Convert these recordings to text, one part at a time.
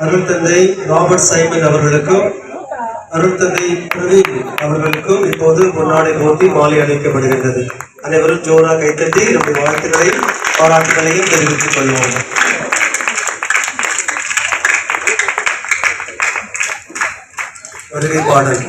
அருள்தந்தை Robert Simon அவர்களுக்கும் அருள்தந்தை பிரவீன் அவர்களுக்கும் இப்போது பொன்னாடை போட்டி மாலை அளிக்கப்படுகின்றது அனைவரும் ஜோரா கைத்தட்டி நம்முடைய வாழ்த்துக்களையும் பாராட்டுகளையும் தெரிவித்துக் கொள்வோம். வருகை பாடல்.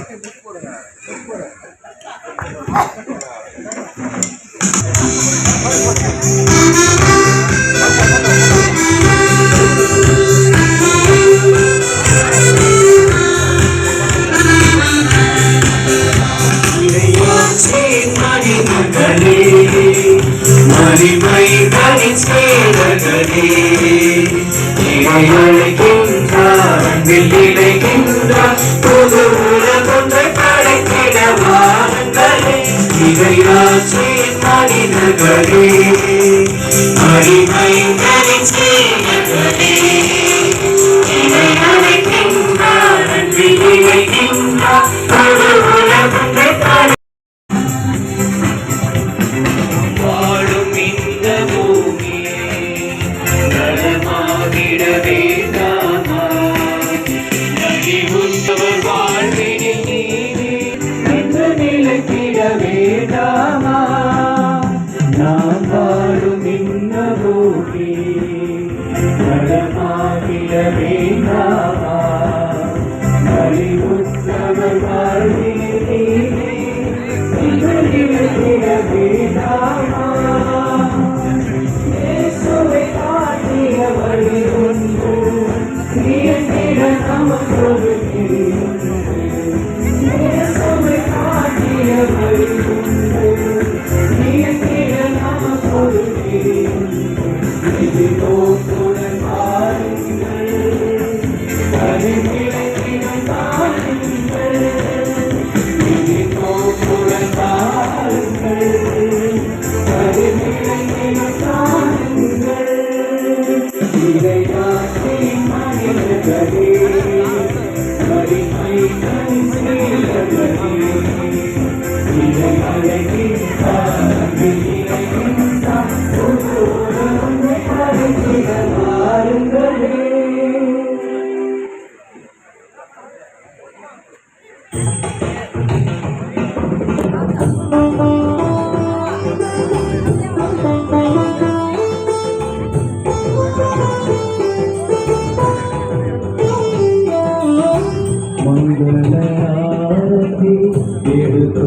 పేరుతో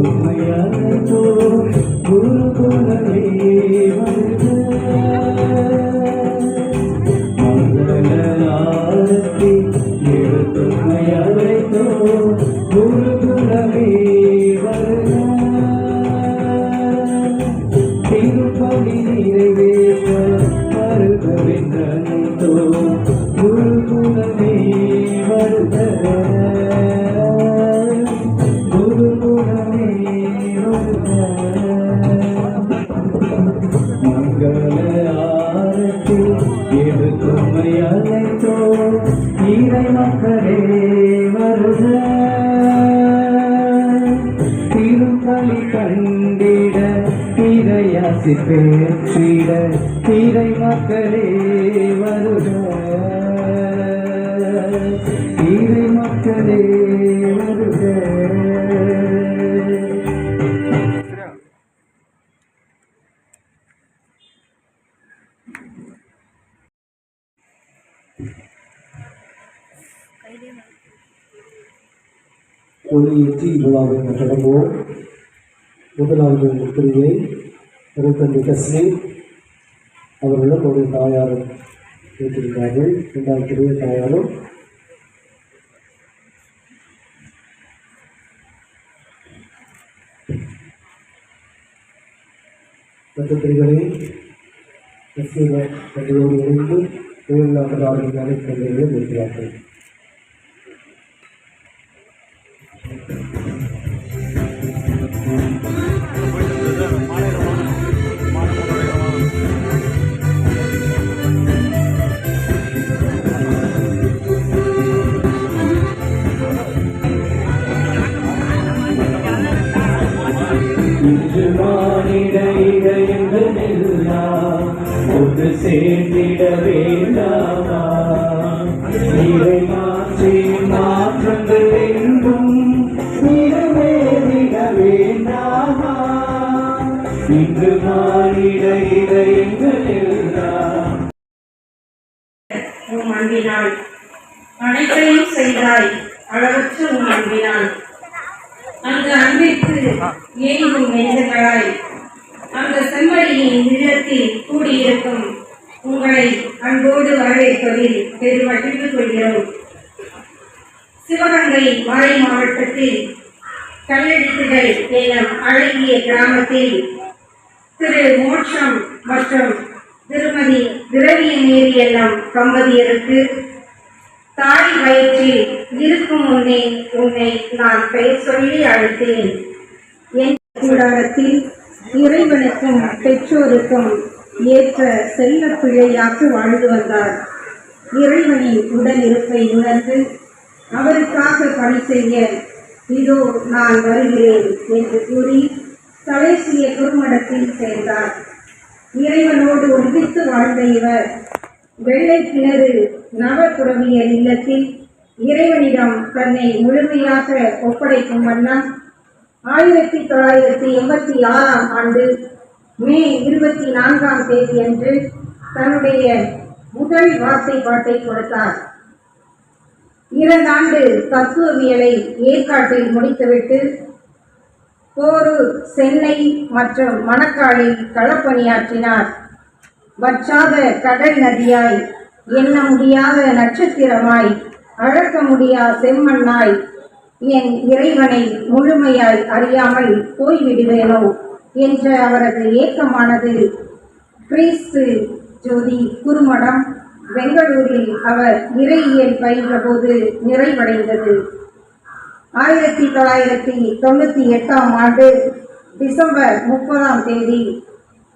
గురుకులమే இறையாசி பெற்றிட இறை மக்களே வருக இறை மக்களே வருக ஒளியேற்றி விழாவை தொடங்குவோம் முதலாவது முத்திரையை திருத்தந்தை கஸ்மி அவர்களும் ஒரு தாயாரும் ஏற்றிருந்தார்கள் இரண்டாவது பெரிய தாயாரும் நட்சத்திரங்களை கஸ்மீரோடு இணைந்து கோயிலாக அவர்கள் அனைத்து சேர்ந்திட வேண்டாமா. இறைவா பகிர்ந்து கொள்கிறோம் சிவகங்கை மறை மாவட்டத்தில் கல்லடித்துகள் எனும் அழகிய கிராமத்தில் திரு மோட்சம் மற்றும் திருமதி திரவிய நேரி என்னும் தம்பதியருக்கு தாய் வயிற்றில் இருக்கும் முன்னே உன்னை நான் பெயர் சொல்லி அழைத்தேன். என் கூடாரத்தில் இறைவனுக்கும் பெற்றோருக்கும் ஏற்ற செல்ல பிள்ளையாக வாழ்ந்து வந்தார். இறைவனின் உடல் இருப்பை உணர்ந்து அவருக்காக பணி செய்ய இதோ நான் வருகிறேன் என்று கூறி தலைசிய குருமடத்தில் சேர்ந்தார். இறைவனோடு ஒன்றித்து வாழ்ந்த இவர் வெள்ளை கிணறு நவப்புறவியல் இல்லத்தில் இறைவனிடம் தன்னை முழுமையாக ஒப்படைக்கும் வண்ணம் ஆயிரத்தி தொள்ளாயிரத்தி எண்பத்தி ஆறாம் ஆண்டு மே இருபத்தி நான்காம் தேதி அன்று தன்னுடைய முதல் வார்த்தை பாட்டை கொடுத்தார். இரண்டாண்டு தத்துவவியலை ஏற்காட்டில் முடித்துவிட்டு போரூர் சென்னை மற்றும் மணக்காலில் களப்பணியாற்றினார். வற்றாத கடல் நதியாய் எண்ண முடியாத நட்சத்திரமாய் அழக்க முடியா செம்மண்ணாய் என் இறைவனை முழுமையாய் அறியாமல் போய்விடுவேனோ என்ற அவரது ஏக்கமானது கிறிஸ்து ஜோதி குருமடம் பெங்களூரில் அவர் இறையியல் பயின்றபோது நிறைவடைந்தது. ஆயிரத்தி தொள்ளாயிரத்தி தொண்ணூற்றி எட்டாம் ஆண்டு டிசம்பர் முப்பதாம் தேதி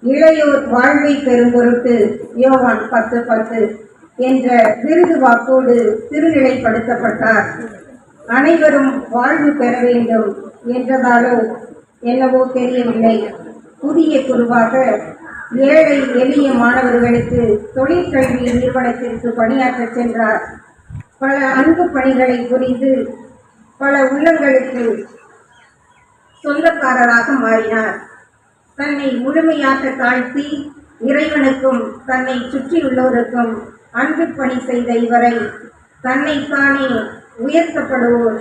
இளையோர் வாழ்வை பெறும் பொருட்டு யோவான் பத்து பத்து என்ற விருது வாக்கோடு திருநிலைப்படுத்தப்பட்டார். அனைவரும் வாழ்வு பெற வேண்டும் என்றதாலோ என்னவோ தெரியவில்லை. புதிய குருவாக ஏழை எளிய மாணவர்களுக்கு தொழிற்கல்வி நிறுவனத்திற்கு பணியாற்றச் சென்றார். பல அன்பு பணிகளை புரிந்து பல உள்ளங்களுக்கு சொந்தக்காரராக மாறினார். தன்னை முழுமையாக தாழ்த்தி இறைவனுக்கும் தன்னை சுற்றியுள்ளோருக்கும் அன்பு பணி செய்த இவரை தன்னைத்தானே உயர்த்தப்படுவோர்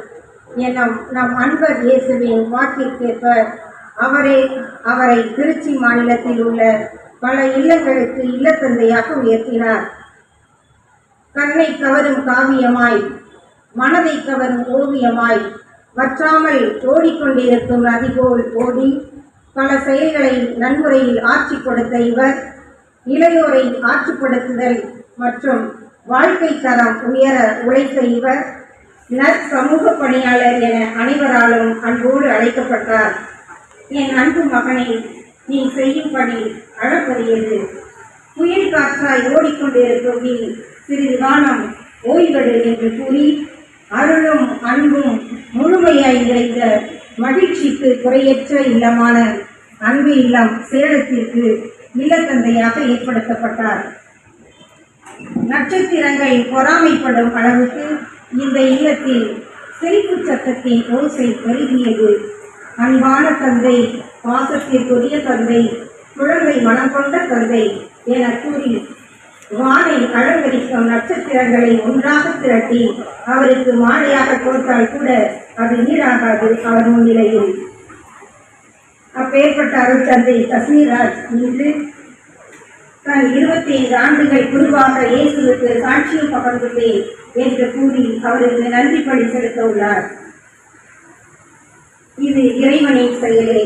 என நம் அன்பர் இயேசுவின் வாக்கிற்கேற்ப அவரே அவரை திருச்சி மாநிலத்தில் உள்ள பல இல்லங்களுக்கு இல்லத்தந்தையாக உயர்த்தினார். கண்ணை கவரும் காவியமாய் மனதை கவரும் ஓவியமாய் வற்றாமல் ஓடிக்கொண்டிருக்கும் நதி போல் ஓடி பல செயல்களை நன்முறையில் ஆட்சி கொடுத்த இவர் இளையோரை ஆட்சிப்படுத்துதல் மற்றும் வாழ்க்கை தரம் உயர உழைத்த இவர் நற்சமூக பணியாளர் என அனைவராலும் அன்போடு அழைக்கப்பட்டார். என் அன்பு மகனை நீ செய்யும் பணி அளப்பரியது புயல் காற்றாய் ஓடிக்கொண்டிருக்கும் நீ சிறிது காலம் ஓய்வெடு என்று கூறி அருளும் அன்பும் முழுமையாய் நிறைந்த மகிழ்ச்சிக்கு குறையற்ற இல்லமான அன்பு இல்லம் சேலத்திற்கு இல்லத்தந்தையாக ஏற்படுத்தப்பட்டார். நட்சத்திரங்கள் பொறாமைப்படும் அளவுக்கு இந்த இல்லத்தில் சிரிப்பு சத்தத்தின் ஓசை பெருகியது. அன்பான தந்தை பாசத்திற்குரிய தந்தை குழந்தை மனம் கொண்ட தந்தை என கூறி வானை அலங்கரிக்கும் நட்சத்திரங்களை ஒன்றாக திரட்டி அவருக்கு மாலையாக கொடுத்தால் கூட அது நீராகாது அவர் முன்னிலையில். அப்பேற்பட்ட அருள் தந்தை கஷ்மீராஜ் இன்று தன் இருபத்தி ஐந்து ஆண்டுகள் குருவாக இயேசுவுக்கு சாட்சியம் பகர்ந்துள்ளேன் என்று கூறி அவருக்கு நன்றி பணி செலுத்த உள்ளார் இது இறைவனின் செயலே.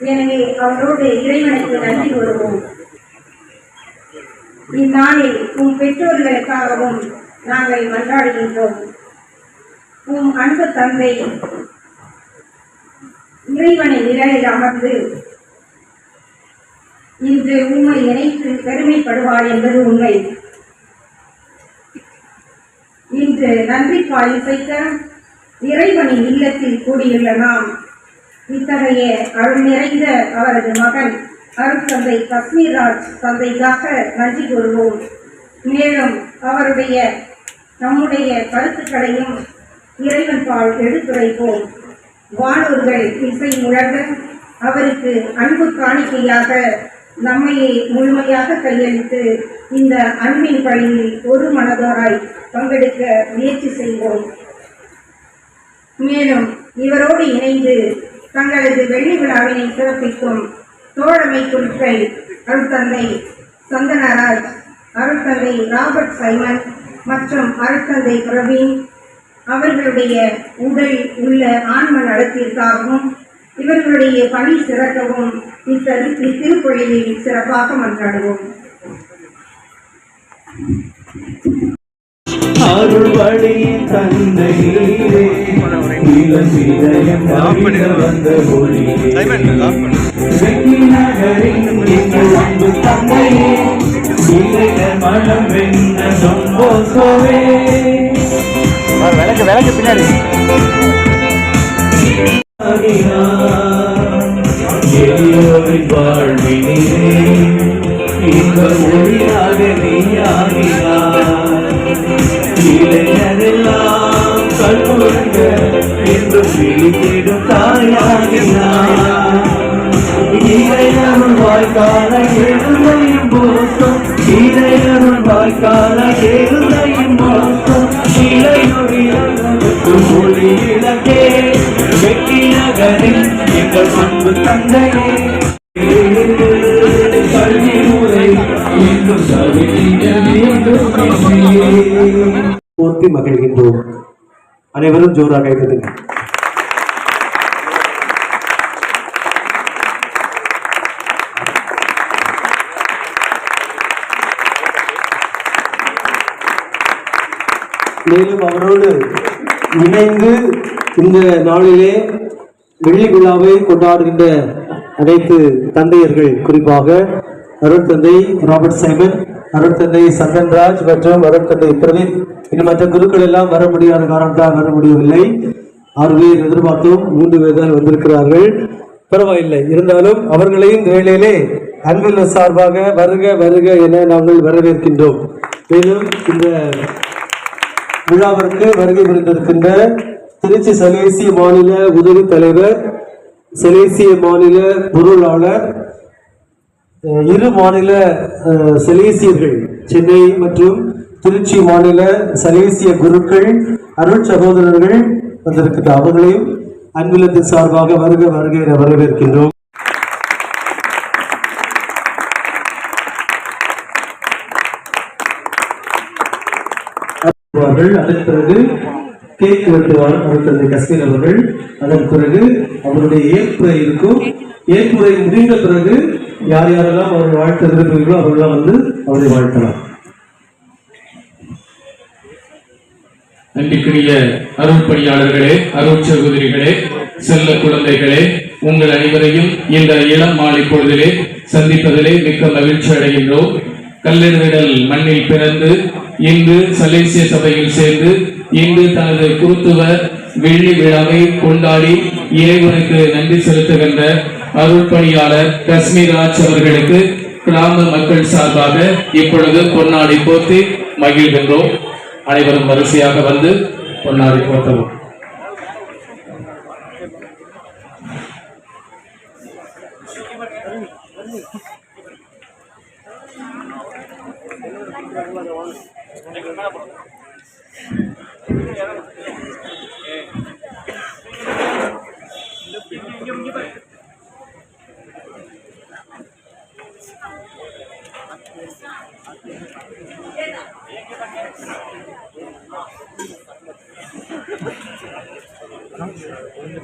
எனவே அவரோடு இறைவனுக்கு நன்றி கூறுவோம். இந்நாளில் உம் பெற்றோர்களுக்காகவும் நாங்கள் மன்றாடுகின்றோம். உம் அன்பு தந்தை இறைவனை நிழலில் அமர்ந்து இன்று உண்மை நினைத்து பெருமைப்படுவார் என்பது உண்மை. இன்று நன்றி பாலிசைக்க இறைவனின் இல்லத்தில் கூடியுள்ள நாம் இத்தகைய அருள் நிறைந்த அவரது மகன் அருட்தந்தை காஷ்மீர்ராஜ் தந்தைக்காக நன்றி கூறுவோம். மேலும் அவருடைய நம்முடைய கருத்துக்களையும் இறைவன் பால் எடுத்துரைப்போம். வானூர்கள் இசை முழங்க அவருக்கு அன்பு காணிக்கையாக நம்மையே முழுமையாக கையளித்து இந்த அன்பின் பணியில் ஒரு மனதாராய் பங்கெடுக்க முயற்சி செய்வோம். மேலும் இவரோடு இணைந்து தங்களது வெள்ளி விழாவினை சிறப்பிக்கும் தோழமை குறிப்பை அருத்தந்தை சந்தனராஜ் அருத்தந்தை ராபர்ட் சைமன் மற்றும் அருட்தந்தை பிரவீன் அவர்களுடைய உடல் உள்ள ஆன்ம நலத்திற்காகவும் இவர்களுடைய பணி சிறக்கவும் இத்திருப்பொழிலில் சிறப்பாக மன்றாடுவோம். அருள்வழி தந்தையிலே தந்தையே விளக்கு விளக்கு பின்னாடி வாழ்வினிலே இந்த ஒளியாக நீயாகினார் இளைஞரெல்லாம் என்று விழித்திடும் தாயாகினார் வாய்க்கால எழுதையும் வாய்க்கால எழுதையும் வெற்றி நகரில் எங்கள் தந்தையே. கல்வி முறை இன்னும் போற்றி மகிழ்கின்றோம். அனைவரும் ஜோராக கைதட்டுங்கள் மேலும் அவரோடு இணைந்து இந்த நாளிலே வெள்ளி விழாவை கொண்டாடுகின்ற அனைத்து தந்தையர்கள் குறிப்பாக அருட்தந்தை ராபர்ட் சைமன் அருட்தந்தை சந்தன்ராஜ் மற்றும் அருட்தந்தை பிரவீன். இன்னும் மற்ற குருக்கள் எல்லாம் வர முடியாத காரணத்தால் வர முடியவில்லை. ஆறு பேர் எதிர்பார்த்தும் மூன்று பேர் தான் வந்திருக்கிறார்கள். பரவாயில்லை. இருந்தாலும் அவர்களையும் இந்த வேளையிலே அன்பில் சார்பாக வருக வருக என நாங்கள் வரவேற்கின்றோம். மேலும் இந்த விழாவிற்கு வருகை புரிந்திருக்கின்ற திருச்சி சலேசிய மாநில உதவி தலைவர் சலேசிய மாநில பொருளாளர் இரு மாநில அஹ், சலேசியர்கள் சென்னை மற்றும் திருச்சி மாநில சலேசிய குருக்கள் அருள் சகோதரர்கள் வந்திருக்கின்ற அவர்களையும் அன்பிலத்தின் சார்பாக வருக வருகை வரவேற்கின்றோம். அவர்கள் அதன் பிறகு கேக் வெட்டுவார் அடுத்தது கஸ்மின் அவர்கள். அதன் பிறகு அவருடைய ஏற்புரை இருக்கும். ஏற்புரை முடிந்த பிறகு யார் யாரெல்லாம் அவர் வாழ்த்த விரும்புகிறீர்களோ அவர்களாம் வந்து அவரை வாழ்த்தலாம். அன்பிற்குரிய அருள் சகோதரிகளே செல்ல குழந்தைகளே உங்கள் அனைவரையும் இந்த இளம் மாலை பொழுதிலே சந்திப்பதிலே மிக்க மகிழ்ச்சி அடைகின்றோம். கல்லெறிதல் மண்ணில் பிறந்து இன்று சலேசிய சபையில் சேர்ந்து இன்று தனது குருத்துவ வெள்ளி விழாவை கொண்டாடி இறைவனுக்கு நன்றி செலுத்துகின்ற அருள்பணியாளர் காஷ்மீராஜ் அவர்களுக்கு கிராம மக்கள் சார்பாக இப்பொழுது பொன்னாடி போர்த்தி மகிழ்கின்றோம். அனைவரும் வரிசையாக வந்து பொன்னாடி போர்த்தவும்.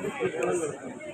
哎。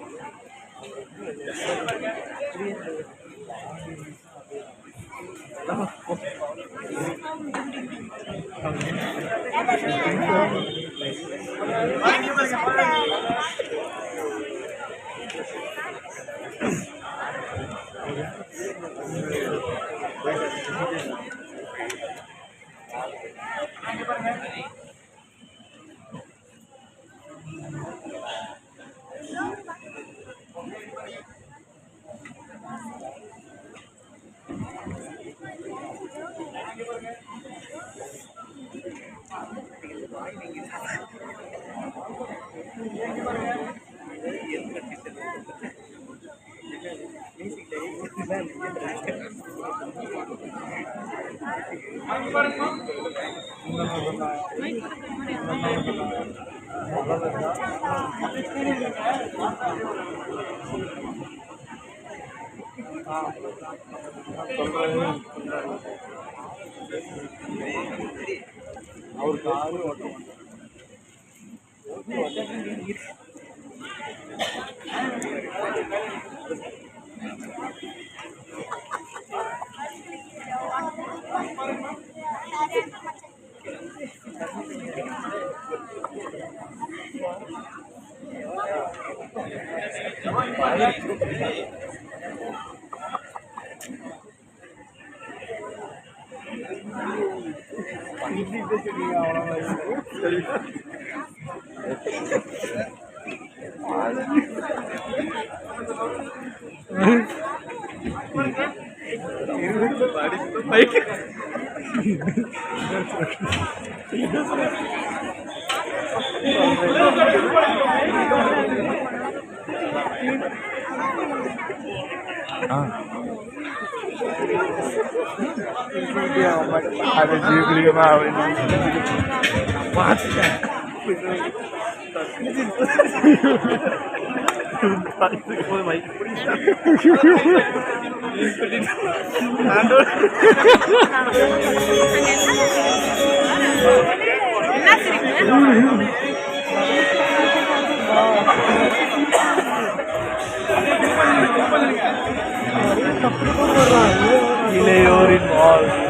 அவருக்கு ஆறு ஓட்டம் ఆ juga mau ini இளையோரின் வாழ்